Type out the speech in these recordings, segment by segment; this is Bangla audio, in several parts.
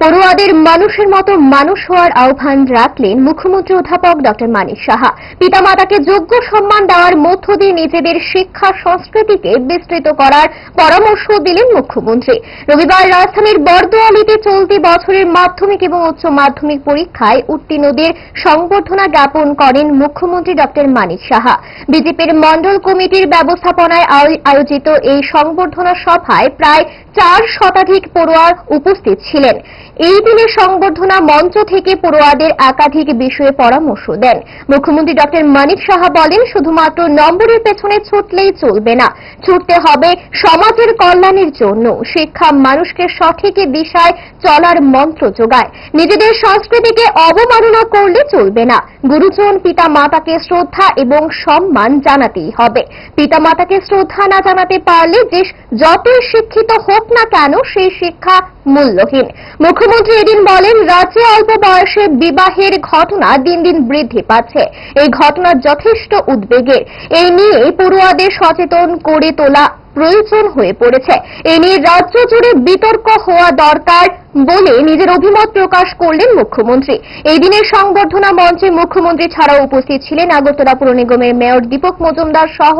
পড়ুয়াদের মানুষের মতো মানুষ হওয়ার আহ্বান রাখলেন মুখ্যমন্ত্রী অধ্যাপক ডক্টর মানিক সাহা। পিতামাতাকে যোগ্য সম্মান দেওয়ার মধ্য দিয়ে নিজেদের শিক্ষা সংস্কৃতিকে বিস্তৃত করার পরামর্শ দিলেন মুখ্যমন্ত্রী। রবিবার রাজধানীর বর্দোয়ালিতে চলতি বছরের মাধ্যমিক এবং উচ্চ মাধ্যমিক পরীক্ষায় উত্তীর্ণদের সংবর্ধনা জ্ঞাপন করেন মুখ্যমন্ত্রী ডক্টর মানিক সাহা। বিজেপির মণ্ডল কমিটির ব্যবস্থাপনায় আয়- আয়োজিত এই সংবর্ধনা সভায় প্রায় চার শতাধিক পড়ুয়া উপস্থিত ছিলেন। এই দিনে সংবর্ধনা মঞ্চ থেকে পড়ুয়াদের একাধিক বিষয়ে পরামর্শ দেন। মুখ্যমন্ত্রী ডক্টর মানিক সাহা বলেন, শুধুমাত্র নম্বরের পেছনে ছুটলেই চলবে না। ছুটতে হবে সমাজের কল্যাণের জন্য। শিক্ষা মানুষকে সঠিক দিশায় চলার মন্ত্র যোগায়। নিজেদের সংস্কৃতিকে অবমাননা করলে চলবে না। গুরুজন পিতা মাতাকে শ্রদ্ধা এবং সম্মান জানাতেই হবে। পিতা মাতাকে শ্রদ্ধা না জানাতে পারলে দেশ যতই শিক্ষিত হোক না কেন, সেই শিক্ষা মূল্যহীন। মুখ্যমন্ত্রী এদিন বলেন, রাজ্যে অল্প বয়সে বিবাহের ঘটনা দিন দিন বৃদ্ধি পাচ্ছে। এই ঘটনা যথেষ্ট উদ্বেগের। এই নিয়ে পড়ুয়াদের সচেতন করে তোলা প্রয়োজন হয়ে পড়েছে। এ নিয়ে রাজ্য জুড়ে বিতর্ক হওয়া দরকার বলে নিজের অভিমত প্রকাশ করলেন মুখ্যমন্ত্রী। এই দিনের সংবর্ধনা মঞ্চে মুখ্যমন্ত্রী ছাড়াও উপস্থিত ছিলেন আগরতলা পুর নিগমের মেয়র দীপক মজুমদার সহ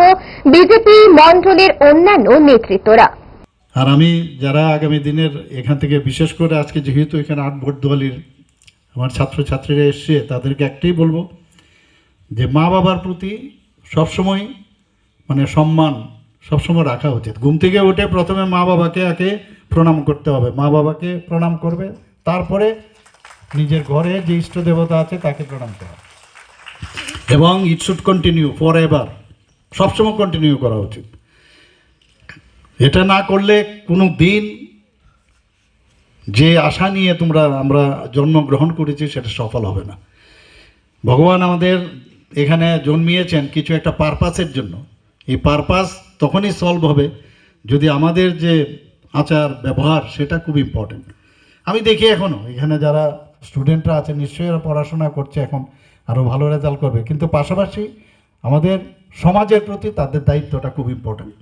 বিজেপি মণ্ডলের অন্যান্য নেতৃত্বরা। আর আমি যারা আগামী দিনের এখান থেকে বিশেষ করে আজকে যেহেতু এখানে আট ভোট দোয়ালির আমার ছাত্রছাত্রীরা এসছে, তাদেরকে একটাই বলব যে মা বাবার প্রতি সবসময় মানে সম্মান সবসময় রাখা উচিত। ঘুম থেকে উঠে প্রথমে মা বাবাকে আগে প্রণাম করতে হবে। মা বাবাকে প্রণাম করবে, তারপরে নিজের ঘরে যে ইষ্ট দেবতা আছে তাকে প্রণাম করা। এবং it should continue for ever সবসময় কন্টিনিউ করা উচিত। এটা না করলে কোনো দিন যে আশা নিয়ে তোমরা, আমরা জন্মগ্রহণ করেছি সেটা সফল হবে না। ভগবান আমাদের এখানে জন্মিয়েছেন কিছু একটা পারপাসের জন্য। এই পারপাস তখনই সলভ হবে যদি আমাদের যে আচার, ব্যবহার সেটা খুব ইম্পর্টেন্ট আমি দেখি এখনও এখানে যারা স্টুডেন্টরা আছে নিশ্চয়ই ওরা পড়াশোনা করছে এখন আরও ভালো রেজাল্ট করবে। কিন্তু পাশাপাশি আমাদের সমাজের প্রতি তাদের দায়িত্বটা খুব ইম্পর্টেন্ট